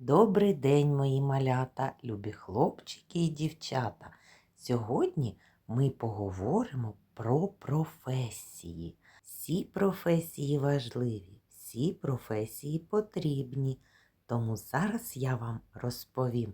Добрий день, мої малята, любі хлопчики і дівчата. Сьогодні ми поговоримо про професії. Всі професії важливі, всі професії потрібні. Тому зараз я вам розповім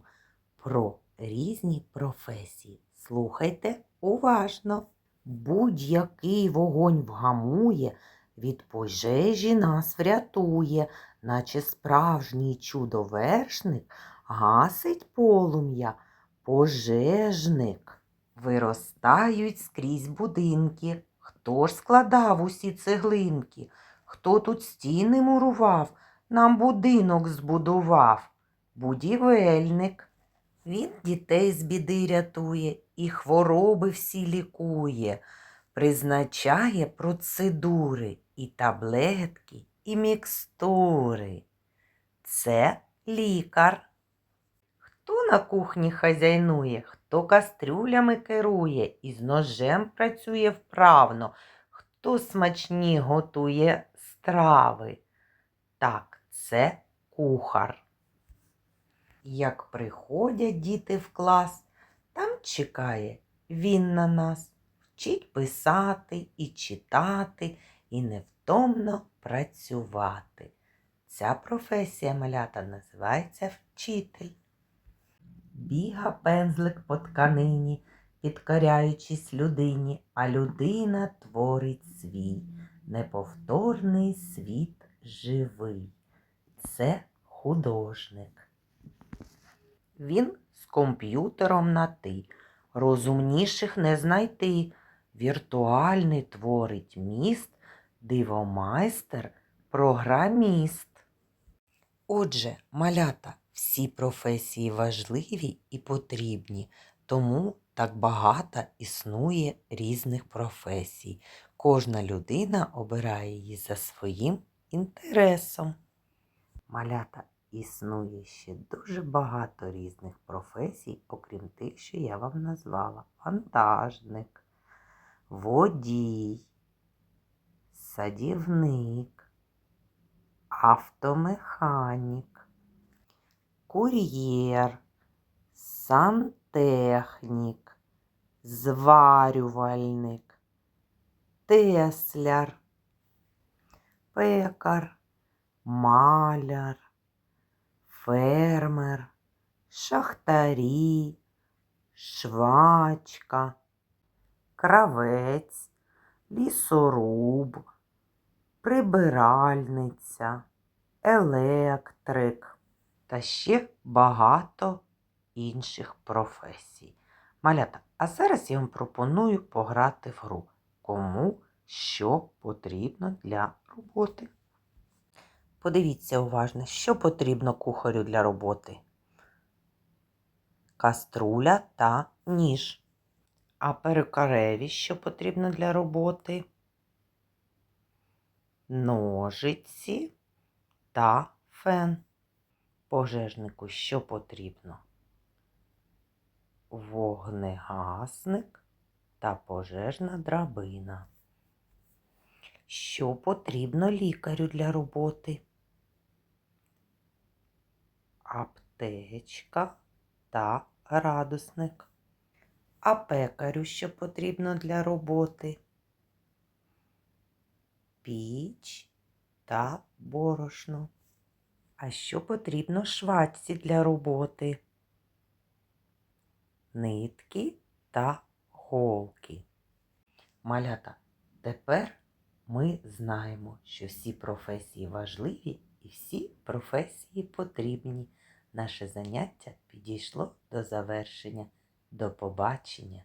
про різні професії. Слухайте уважно. Будь-який вогонь вгамує, від пожежі нас врятує, наче справжній чудовершник гасить полум'я, пожежник. Виростають скрізь будинки. Хто ж складав усі цеглинки? Хто тут стіни мурував, нам будинок збудував? Будівельник. Він дітей з біди рятує і хвороби всі лікує, призначає процедури і таблетки, і мікстури. Це лікар. Хто на кухні хазяйнує, хто кастрюлями керує і з ножем працює вправно, хто смачні готує страви. Так, це кухар. Як приходять діти в клас, там чекає він на нас, вчить писати і читати, і невтомно працювати. Ця професія малята називається вчитель. Біга пензлик по тканині, підкоряючись людині, а людина творить свій неповторний світ живий. Це художник. Він з комп'ютером на ти, розумніших не знайти. Віртуальний творить міст, дивомайстер, програміст. Отже, малята, всі професії важливі і потрібні, тому так багато існує різних професій. Кожна людина обирає її за своїм інтересом. Малята існує ще дуже багато різних професій, окрім тих, що я вам назвала. Вантажник, водій, садівник, автомеханік, кур'єр, сантехнік, зварювальник, тесляр, пекар, маляр, фермер, шахтарі, швачка, кравець, лісоруб, прибиральниця, електрик та ще багато інших професій. Малята, а зараз я вам пропоную пограти в гру. Кому що потрібно для роботи. Подивіться уважно, що потрібно кухарю для роботи. Каструля та ніж. А перукареві що потрібно для роботи? Ножиці та фен. Пожежнику що потрібно? Вогнегасник та пожежна драбина. Що потрібно лікарю для роботи? Аптечка та градусник. А пекарю що потрібно для роботи? Піч та борошно. А що потрібно швачці для роботи? Нитки та голки. Малята, тепер ми знаємо, що всі професії важливі і всі професії потрібні. Наше заняття підійшло до завершення. До побачення!